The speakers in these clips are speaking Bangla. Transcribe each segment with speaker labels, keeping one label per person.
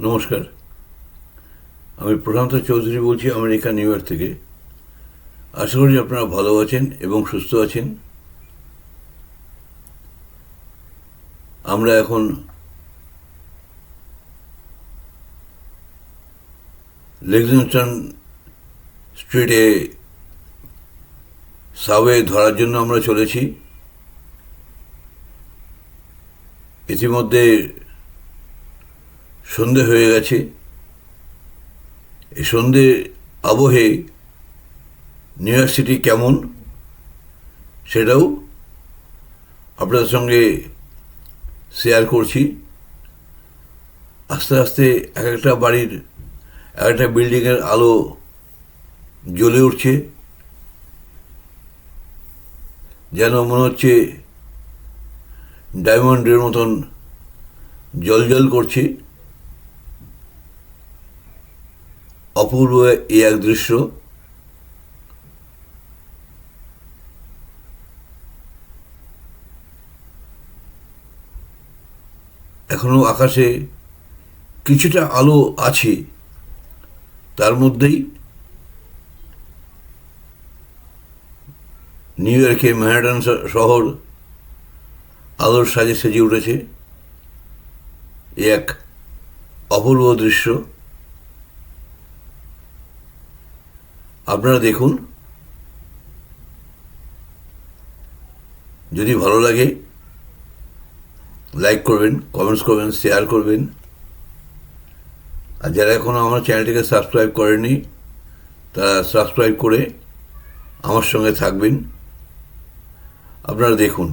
Speaker 1: নমস্কার। আমি প্রশান্ত চৌধুরী বলছি আমেরিকা, নিউ ইয়র্ক থেকে। আশা করি আপনারা ভালো আছেন এবং সুস্থ আছেন। আমরা এখন লেক্সিংটন স্ট্রিটে সাবওয়ে ধরার জন্য আমরা চলেছি। ইতিমধ্যে সন্ধে হয়ে গেছে। এই সন্ধে আবহে নিউ ইয়র্ক সিটি কেমন সেটাও আপনাদের সঙ্গে শেয়ার করছি। আস্তে আস্তে এক একটা বাড়ির, এক একটা বিল্ডিংয়ের আলো জ্বলে উঠছে। যেন মনে হচ্ছে ডায়মন্ডের মতন জল জল করছে। অপূর্ব এই এক দৃশ্য। এখনও আকাশে কিছুটা আলো আছে, তার মধ্যেই নিউ ইয়র্কে ম্যানহাটন শহর আলোর সাজে সেজে উঠেছে। এক অপূর্ব দৃশ্য। আপনারা দেখুন। যদি ভালো লাগে লাইক করবেন কমেন্টস করবেন শেয়ার করবেন। আর যারা এখনও আমার চ্যানেলটিকে সাবস্ক্রাইব করেনি তারা সাবস্ক্রাইব করে আমার সঙ্গে থাকবেন। আপনারা দেখুন।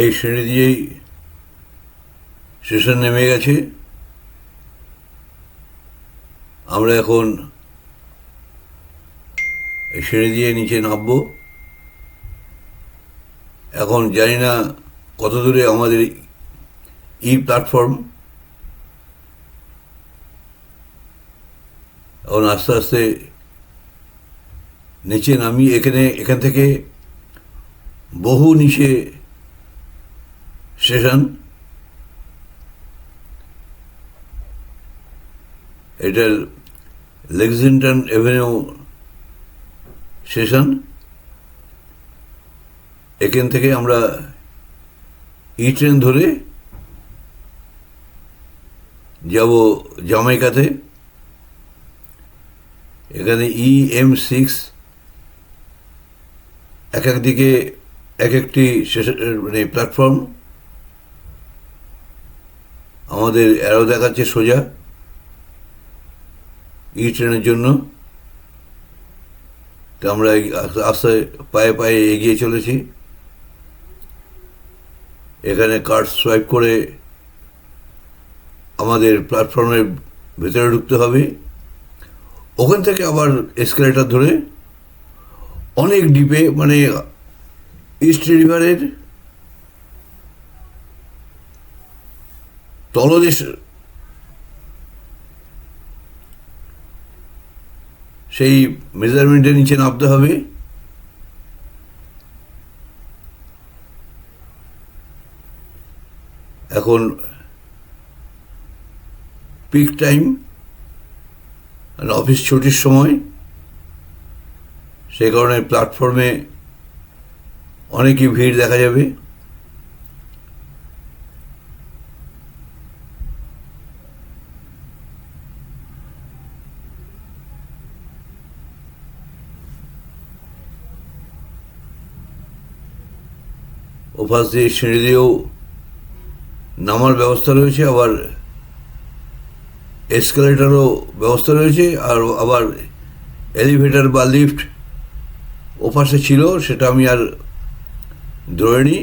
Speaker 1: এই সিঁড়ি দিয়েই স্টেশন নেমে গেছে। আমরা এখন এই সিঁড়ি দিয়ে নিচে নামবো। এখন জানি না কত দূরে আমাদের ই প্ল্যাটফর্ম। এখন আস্তে আস্তে নিচে নামি, এখানে, এখান থেকে বহু নিচে স্টেশন এটা লেক্সিংটন এভিনিউ স্টেশন এখান থেকে আমরা ই ট্রেন ধরে যাব জামাইকাতে। এখানে ই এম সিক্স এক এক দিকে এক একটি মানে প্ল্যাটফর্ম আমাদের অ্যারো দেখাচ্ছে সোজা ই ট্রেনের জন্য। তো আমরা আস্তে পায়ে পায়ে এগিয়ে চলেছি। এখানে কার্ড সোয়াইপ করে আমাদের প্ল্যাটফর্মের ভেতরে ঢুকতে হবে। ওখান থেকে আবার এসকেলেটার ধরে অনেক ডিপে মানে ইস্ট রিভারের তলদেশ সেই মেজারমেন্টের নিচে নামতে হবে। এখন পিক টাইম অফিস ছুটির সময় সেই কারণে প্ল্যাটফর্মে অনেকই ভিড় দেখা যাবে। ওপাশ দিয়ে সিঁড়ি দিয়েও নামার ব্যবস্থা রয়েছে, আবার এসকেলেটারও ব্যবস্থা রয়েছে, আর আবার এলিভেটার বা লিফট ওপাশে ছিল, সেটা আমি আর ধরিনি।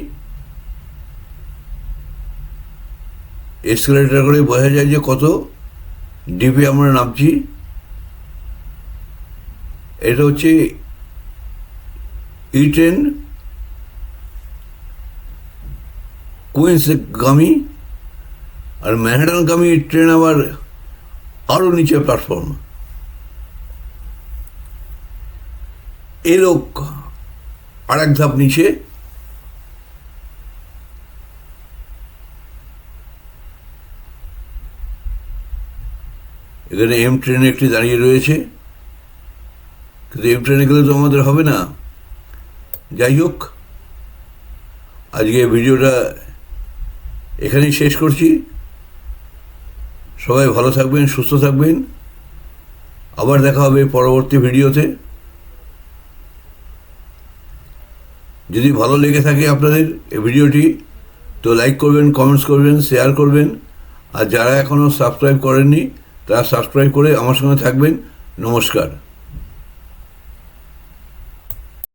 Speaker 1: এসকেলেটার করে বোঝা যায় যে কত ডিপে আমরা নামছি। এটা হচ্ছে ই ট্রেন কুইন্সগামী আর ম্যানহাটানগামী ট্রেন আবার আরও নিচে প্ল্যাটফর্ম এলো আর এক ধাপ নিচে। এখানে এম ট্রেন একটি দাঁড়িয়ে রয়েছে। কিন্তু এম ট্রেনে গেলে তো আমাদের হবে না। যাই হোক, আজকে ভিডিওটা এখানেই শেষ করছি। সবাই ভালো থাকবেন, সুস্থ থাকবেন। আবার দেখা হবে পরবর্তী ভিডিওতে। যদি ভালো লেগে থাকে আপনাদের এই ভিডিওটি, তো লাইক করবেন কমেন্টস করবেন শেয়ার করবেন। আর যারা এখনও সাবস্ক্রাইব করেননি, তারা সাবস্ক্রাইব করে আমার সঙ্গে থাকবেন। নমস্কার।